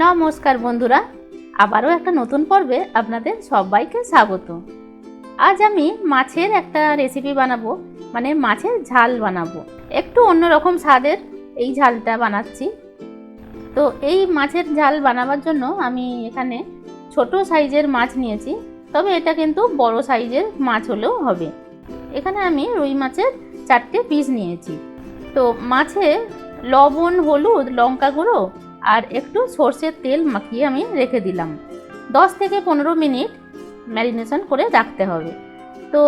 নমস্কার বন্ধুরা, আবারও একটা নতুন পর্বে আপনাদের সবাইকে স্বাগত। আজ আমি মাছের একটা রেসিপি বানাবো মানে মাছের ঝাল বানাবো। একটু অন্যরকম স্বাদের এই ঝালটা বানাচ্ছি। তো এই মাছের ঝাল বানাবার জন্য আমি এখানে ছোট সাইজের মাছ নিয়েছি, তবে এটা কিন্তু বড় সাইজের মাছ হলেও হবে। এখানে আমি রুই মাছের চারটে পিস নিয়েছি। তো মাছে লবণ, হলুদ, লঙ্কা গুঁড়ো আর একটু সর্ষের তেল মাখিয়ে আমি রেখে দিলাম। দশ থেকে পনেরো মিনিট ম্যারিনেশন করে রাখতে হবে। তো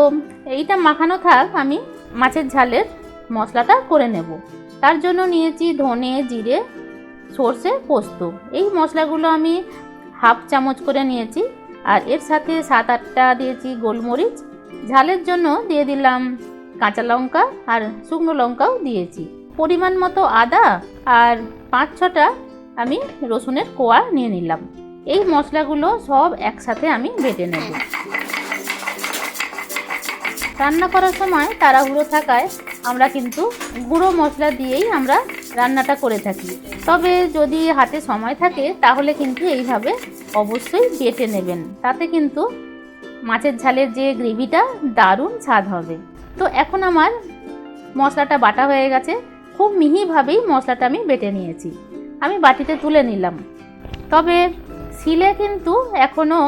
এইটা মাখানো থাক, আমি মাছের ঝালের মশলাটা করে নেব। তার জন্য নিয়েছি ধনে, জিরে, সর্ষে, পোস্ত। এই মশলাগুলো আমি হাফ চামচ করে নিয়েছি আর এর সাথে সাত আটটা দিয়েছি গোলমরিচ। ঝালের জন্য দিয়ে দিলাম কাঁচা লঙ্কা আর শুকনো লঙ্কাও দিয়েছি। পরিমাণ মতো আদা আর পাঁচ ছটা আমি রসুনের কোয়া নিয়ে নিলাম। এই মশলাগুলো সব একসাথে আমি বেটে নেব। রান্না করার সময় তাড়াহুড়ো থাকায় আমরা কিন্তু গুঁড়ো মশলা দিয়েই আমরা রান্নাটা করে থাকি। তবে যদি হাতে সময় থাকে, তাহলে কিন্তু এইভাবে অবশ্যই বেটে নেবেন। তাতে কিন্তু মাছের ঝালের যে গ্রেভিটা, দারুণ স্বাদ হবে। তো এখন আমার মশলাটা বাটা হয়ে গেছে। খুব মিহিভাবেই মশলাটা আমি বেটে নিয়েছি। আমি বাটিতে তুলে নিলাম। তবে শিলে কিন্তু এখনও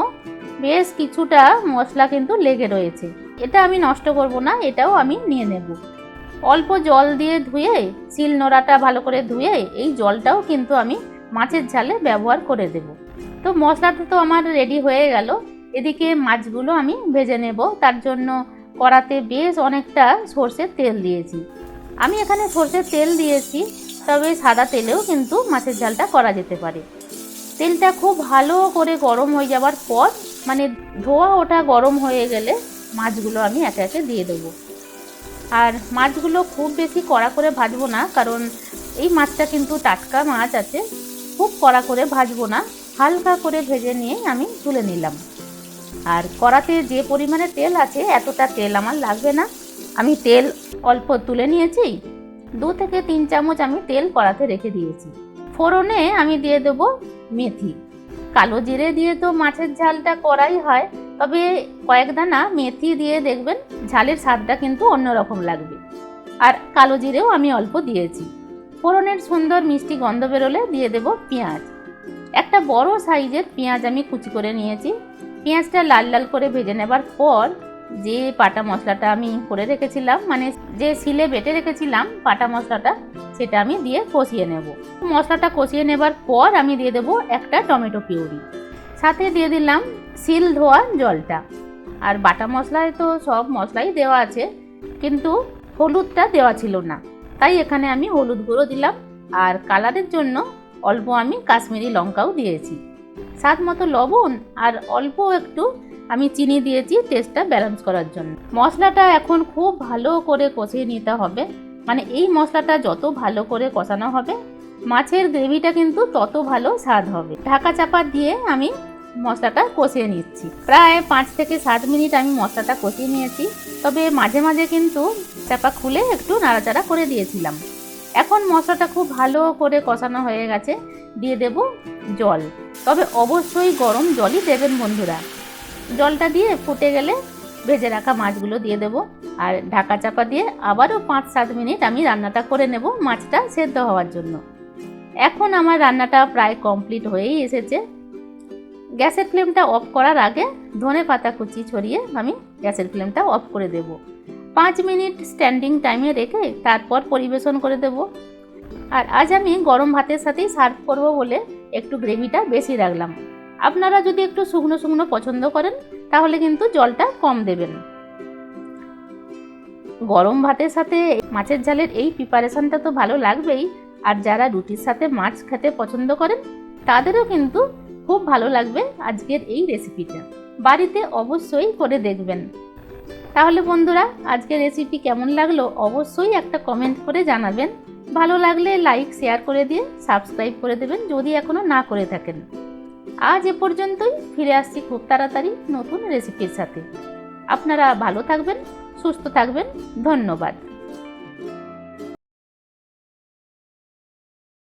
বেশ কিছুটা মশলা কিন্তু লেগে রয়েছে। এটা আমি নষ্ট করব না, এটাও আমি নিয়ে নেব। অল্প জল দিয়ে ধুয়ে, শিল নোড়াটা ভালো করে ধুয়ে এই জলটাও কিন্তু আমি মাছের ঝালে ব্যবহার করে দেব। তো মশলাটা তো আমার রেডি হয়ে গেল। এদিকে মাছগুলো আমি ভেজে নেব। তার জন্য কড়াতে বেশ অনেকটা সর্ষের তেল দিয়েছি। আমি এখানে সর্ষের তেল দিয়েছি। তবে সাদা তেলেও কিন্তু মাছের ঝালটা করা যেতে পারে। তেলটা খুব ভালো করে গরম হয়ে যাওয়ার পর মানে ধোয়া ওটা গরম হয়ে গেলে মাছগুলো আমি একে একে দিয়ে দেবো। আর মাছগুলো খুব বেশি কড়া করে ভাজবো না, কারণ এই মাছটা কিন্তু টাটকা মাছ আছে, খুব কড়া করে ভাজবো না, হালকা করে ভেজে নিয়ে আমি তুলে নিলাম। আর কড়াতে যে পরিমাণে তেল আছে, এতটা তেল আমার লাগবে না। আমি তেল অল্প তুলে নিয়েছি দু থেকে তিন চামচ আমি তেল কড়াতে রেখে দিয়েছি। ফোড়নে আমি দিয়ে দেবো মেথি। কালো জিরে দিয়ে তো মাছের ঝালটা করাই হয়, তবে কয়েক দানা মেথি দিয়ে দেখবেন ঝালের স্বাদটা কিন্তু অন্যরকম লাগবে। আর কালো জিরেও আমি অল্প দিয়েছি। ফোড়নের সুন্দর মিষ্টি গন্ধ বেরোলে দিয়ে দেব পেঁয়াজ। একটা বড় সাইজের পেঁয়াজ আমি কুচি করে নিয়েছি। পেঁয়াজটা লাল লাল করে ভেজে নেবার পর যে পাটা মশলাটা আমি করে রেখেছিলাম মানে যে শিলে বেটে রেখেছিলাম পাটা মশলাটা, সেটা আমি দিয়ে কষিয়ে নেব। মশলাটা কষিয়ে নেবার পর আমি দিয়ে দেবো একটা টমেটো পিউরি। সাথে দিয়ে দিলাম শিল ধোয়া জলটা। আর বাটা মশলায় তো সব মশলাই দেওয়া আছে, কিন্তু হলুদটা দেওয়া ছিল না। তাই এখানে আমি হলুদ গুঁড়ো দিলাম, আর কালারের জন্য অল্প আমি কাশ্মীরি লঙ্কাও দিয়েছি। স্বাদ মতো লবণ আর অল্প একটু আমি চিনি দিয়েছি টেস্টটা ব্যালেন্স করার জন্য। মশলাটা এখন খুব ভালো করে কষিয়ে নিতে হবে। মানে এই মশলাটা যত ভালো করে কষানো হবে, মাছের গ্রেভিটা কিন্তু তত ভালো স্বাদ হবে। ঢাকা চাপা দিয়ে আমি মশলাটা কষিয়ে নিচ্ছি। প্রায় পাঁচ থেকে সাত মিনিট আমি মশলাটা কষিয়ে নিয়েছি। তবে মাঝে মাঝে কিন্তু চাপা খুলে একটু নাড়াচাড়া করে দিয়েছিলাম। এখন মশলাটা খুব ভালো করে কষানো হয়ে গেছে। দিয়ে দেব জল। তবে অবশ্যই গরম জলই দেবেন বন্ধুরা। জলটা দিয়ে ফুটে গেলে ভেজে রাখা মাছগুলো দিয়ে দেবো। আর ঢাকা চাপা দিয়ে আবারও পাঁচ সাত মিনিট আমি রান্নাটা করে নেব মাছটা সেদ্ধ হওয়ার জন্য। এখন আমার রান্নাটা প্রায় কমপ্লিট হয়েই এসেছে। গ্যাসের ফ্লেমটা অফ করার আগে ধনে পাতা কুচি ছড়িয়ে আমি গ্যাসের ফ্লেমটা অফ করে দেব। পাঁচ মিনিট স্ট্যান্ডিং টাইমে রেখে তারপর পরিবেশন করে দেব। আর আজ আমি গরম ভাতের সাথেই সার্ভ করব বলে একটু গ্রেভিটা বেশি রাখলাম। আপনারা যদি একটু শুকনো শুকনো পছন্দ করেন, তাহলে কিন্তু জলটা কম দেবেন। গরম ভাতের সাথে মাছের ঝালের এই প্রিপারেশনটা তো ভালো লাগবেই। আর যারা রুটির সাথে মাছ খেতে পছন্দ করেন, তাদেরও কিন্তু খুব ভালো লাগবে আজকের এই রেসিপিটা বাড়িতে অবশ্যই করে দেখবেন। তাহলে বন্ধুরা, আজকের রেসিপি কেমন লাগল অবশ্যই একটা কমেন্ট করে জানাবেন। ভালো লাগলে লাইক শেয়ার করে দিয়ে সাবস্ক্রাইব করে দেবেন যদি এখনও না করে থাকেন। আজ এ পর্যন্তই। ফিরে আসছি খুব তাড়াতাড়ি নতুন রেসিপির সাথে। আপনারা ভালো থাকবেন, সুস্থ থাকবেন। ধন্যবাদ।